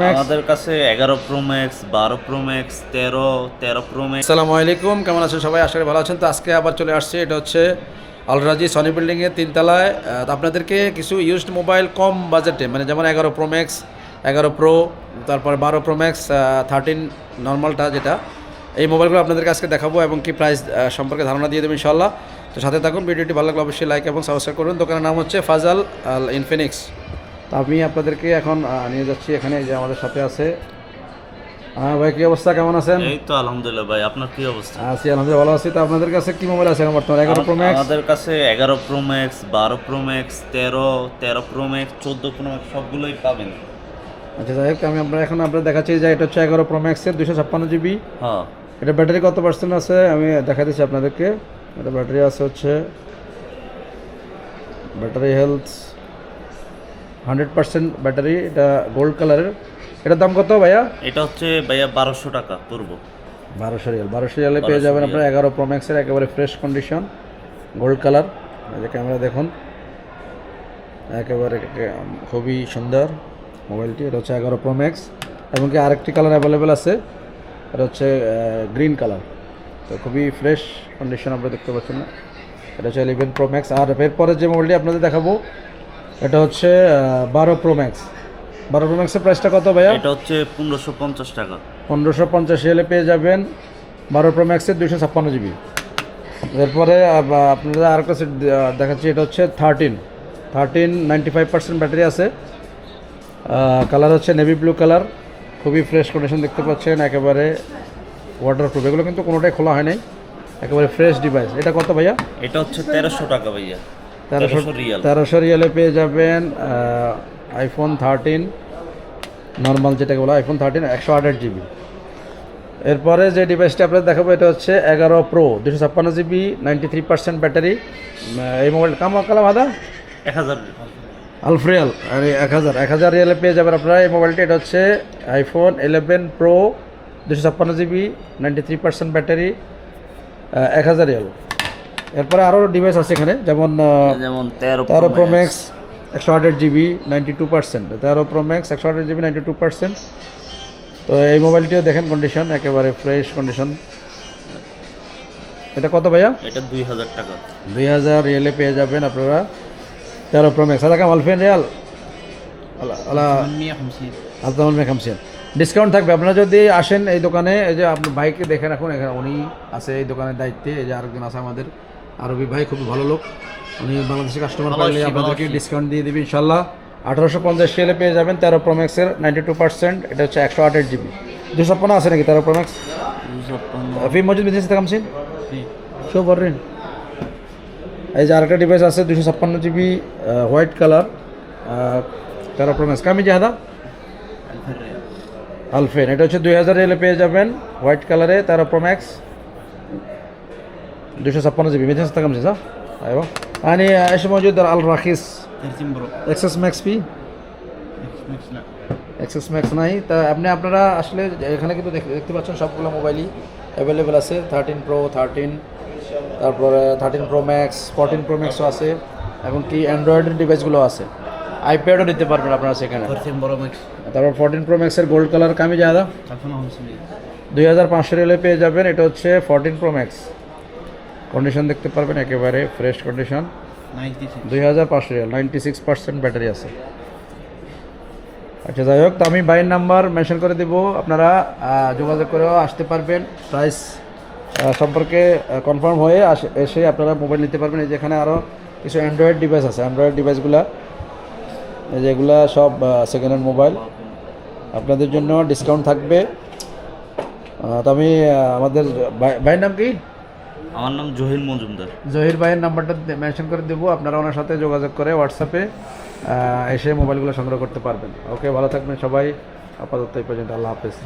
Max আমাদের কাছে এগারো প্রো ম্যাক্স বারো প্রো ম্যাক্স তেরো তেরো প্রো ম্যাক্স আসসালামু আলাইকুম কেমন আছেন সবাই? আশা করি ভালো আছেন। তো আজকে আবার চলে আসছে এটা হচ্ছে অলরাজি সনি বিল্ডিংয়ের তিনতলায়। আপনাদেরকে কিছু ইউজড মোবাইল কম বাজেটে মানে যেমন এগারো প্রো ম্যাক্স এগারো প্রো তারপর বারো প্রো ম্যাক্স থার্টিন নর্মালটা যেটা। এই মোবাইলগুলো আপনাদেরকে আজকে দেখাবো এবং কি প্রাইস সম্পর্কে ধারণা দিয়ে দেবো ইনশাল্লাহ তো সাথে থাকুন ভিডিওটি ভালো লাগলে অবশ্যই লাইক এবং সাবস্ক্রাইব করুন। দোকানের নাম হচ্ছে ফাজাল আল ইনফিনিক্স তো আমি আপনাদেরকে এখন নিয়ে যাচ্ছি এখানে যে আমাদের সাথে আছে। হ্যাঁ ভাই কী অবস্থা? কেমন আছেন? এই তো আলহামদুলিল্লাহ ভাই আপনার কি অবস্থা? আছি আলহামদুলিল্লাহ ভালো আছি। তো আপনাদের কাছে কি মোবাইল আছে বর্তমানে? এগারো প্রো ম্যাক্স আমাদের কাছে এগারো প্রো ম্যাক্স বারো প্রো ম্যাক্স তেরো তেরো প্রো ম্যাক্স চোদ্দ প্রো ম্যাক্স সবগুলোই পাবেন। আচ্ছা যাই হোক আমি আপনার এখন আপনার দেখাচ্ছি যে এটা হচ্ছে এগারো প্রো ম্যাক্সের দুশো ছাপ্পান্ন জিবি। হ্যাঁ। এটা ব্যাটারি কত পার্সেন্ট আছে? আমি দেখা দিচ্ছি আপনাদেরকে। এটা ব্যাটারি আছে হচ্ছে battery health hundred percent battery এটা গোল্ড কালারের এটার দাম কত ভাইয়া? এটা হচ্ছে ভাইয়া বারোশো টাকা পূর্ব বারোশো রিয়াল। বারোশো রিয়ালে পেয়ে যাবেন আপনার এগারো প্রো ম্যাক্সের একেবারে ফ্রেশ কন্ডিশন গোল্ড কালার এই যে ক্যামেরা দেখুন। একেবারে খুবই সুন্দর মোবাইলটি। এটা হচ্ছে এগারো প্রো ম্যাক্স এবং কি আরেকটি কালার অ্যাভেলেবেল আছে? এটা হচ্ছে গ্রিন কালার তো খুবই ফ্রেশ কন্ডিশন আপনারা দেখতে পাচ্ছেন না। এটা হচ্ছে ইলেভেন প্রো ম্যাক্স আর এরপরে যে মোবাইলটি আপনাদের দেখাবো এটা হচ্ছে বারো প্রো ম্যাক্স বারো প্রো ম্যাক্সের প্রাইসটা কত ভাইয়া? এটা হচ্ছে পনেরোশো পঞ্চাশ টাকা। পনেরোশো পঞ্চাশ এলে পেয়ে যাবেন বারো প্রো ম্যাক্সের দুশো ছাপ্পান্ন জিবি এরপরে আপনাদের আর একটা সেট দেখাচ্ছি এটা হচ্ছে thirteen thirteen ninety five percent battery আছে। কালার হচ্ছে নেভি ব্লু কালার খুবই ফ্রেশ কন্ডিশন দেখতে পাচ্ছেন একেবারে ওয়াটারপ্রুফ এগুলো কিন্তু কোনোটাই খোলা হয় নাই। একেবারে ফ্রেশ ডিভাইস এটা কত ভাইয়া? এটা হচ্ছে তেরোশো টাকা ভাইয়া। তেরোশো তেরোশো রিয়াল। পেয়ে যাবেন আইফোন থার্টিন নর্মাল যেটাকে বলা আইফোন থার্টিন একশো আঠাশ জিবি এরপরে যে ডিভাইসটা আপনাদের দেখাবো এটা হচ্ছে এগারো প্রো দুশো ছাপ্পান্ন GB ninety three percent battery এই মোবাইল কাম কালাম আদা? এক হাজার। আলফ্রিয়াল আর এক হাজার। এক হাজার রিয়ালে পেয়ে যাবেন আপনারা এই মোবাইলটি। এটা হচ্ছে আইফোন ইলেভেন প্রো দুশো ছাপ্পান্ন GB ninety three percent battery এক হাজার রিয়াল। এরপরে আরও ডিভাইস আছে এখানে যেমন যেমন তেরো তেরো প্রো ম্যাক্স একশো আঠাশ জিবি নাইনটি টু পার্সেন্ট তেরো প্রো ম্যাক্স একশো আঠাশ জিবি নাইনটি টু পার্সেন্ট তো এই মোবাইলটিও দেখেন কন্ডিশন একেবারে ফ্রেশ কন্ডিশন এটা কত ভাইয়া? এটা দুই হাজার টাকা। দুই হাজার রিয়েলে পেয়ে যাবেন আপনারা। তেরো প্রো ম্যাক্স আদা কাম আলফেন রিয়াল? আলা আলা আলতামুল মেক ডিসকাউন্ট থাকবে। আপনারা যদি আসেন এই দোকানে এই যে আপনার ভাইকে দেখেন এখন এখানে উনি আছে এই দোকানের দায়িত্বে এই যে আরেকজন আছে আমাদের। আরবি ভাই খুবই ভালো লোক। উনি বাংলাদেশি কাস্টমার পাইলে আপনাদেরকে ডিসকাউন্ট দিয়ে দিবি ইনশাল্লাহ আঠারোশো পঞ্চাশ সেলে পেয়ে যাবেন তেরো প্রো ম্যাক্সের নাইনটি টু পার্সেন্ট এটা হচ্ছে একশো আঠাশ জিবি দুশো ছাপ্পান্ন আছে নাকি তেরো প্রো ম্যাক্স ফি মজুদ বিদেশি থেকে হামসিন শো করেন এই যে আরেকটা ডিভাইস আছে দুশো ছাপ্পান্ন জিবি হোয়াইট কালার তেরো প্রো ম্যাক্স কামি জাহাদা আলফেন এটা হচ্ছে দুই হাজার এলে পেয়ে যাবেন হোয়াইট কালারে তেরো প্রো ম্যাক্স দুশো ছাপ্পান্ন জিবি মেঝে থাকা মিছে আইবা। आणि এসে মজুদ আল রাখিস। এক্সেস ম্যাক্স পি? এক্সেস ম্যাক্স নাই। তা আপনি আপনারা আসলে এখানে কিন্তু দেখ- দেখতে পাচ্ছেন সবগুলো মোবাইলই অ্যাভেলেবেল আছে। থার্টিন প্রো থার্টিন তারপরে thirteen pro max fourteen pro ম্যাক্সও আছে এবং কি অ্যান্ড্রয়েডের ডিভাইসগুলো আছে। আইপ্যাডও নিতে পারবেন আপনারা সেখানে। তারপর ফোরটিন প্রো ম্যাক্সের গোল্ড কালার কামি যাদা দুই হাজার পাঁচশো রেলে পেয়ে যাবেন এটা হচ্ছে ফোরটিন প্রো ম্যাক্স কন্ডিশন দেখতে পারবেন একেবারে ফ্রেশ কন্ডিশন দুই হাজার পাঁচশো রিয়াল নাইনটি সিক্স পার্সেন্ট ব্যাটারি আছে। আচ্ছা যাই হোক তো আমি বাইয়ের নাম্বার মেনশন করে দেবো আপনারা যোগাযোগ করেও আসতে পারবেন। প্রাইস সম্পর্কে কনফার্ম হয়ে এসে আপনারা মোবাইল নিতে পারবেন। এই যেখানে আরও কিছু অ্যান্ড্রয়েড ডিভাইস আছে। অ্যান্ড্রয়েড ডিভাইসগুলো এই যেগুলা সব সেকেন্ড হ্যান্ড মোবাইল আপনাদের জন্য ডিসকাউন্ট থাকবে। তো আমি আমাদের ভাই- ভাইয়ের নাম কি? আমার নাম জহির মজুমদার। জহির ভাইয়ের নাম্বারটা মেনশন করে দেবো। আপনারা ওনার সাথে যোগাযোগ করে হোয়াটসঅ্যাপে এসে মোবাইলগুলো সংগ্রহ করতে পারবেন। ওকে ভালো থাকবেন সবাই। আপাতত এই পর্যন্ত আল্লাহ হাফেজ।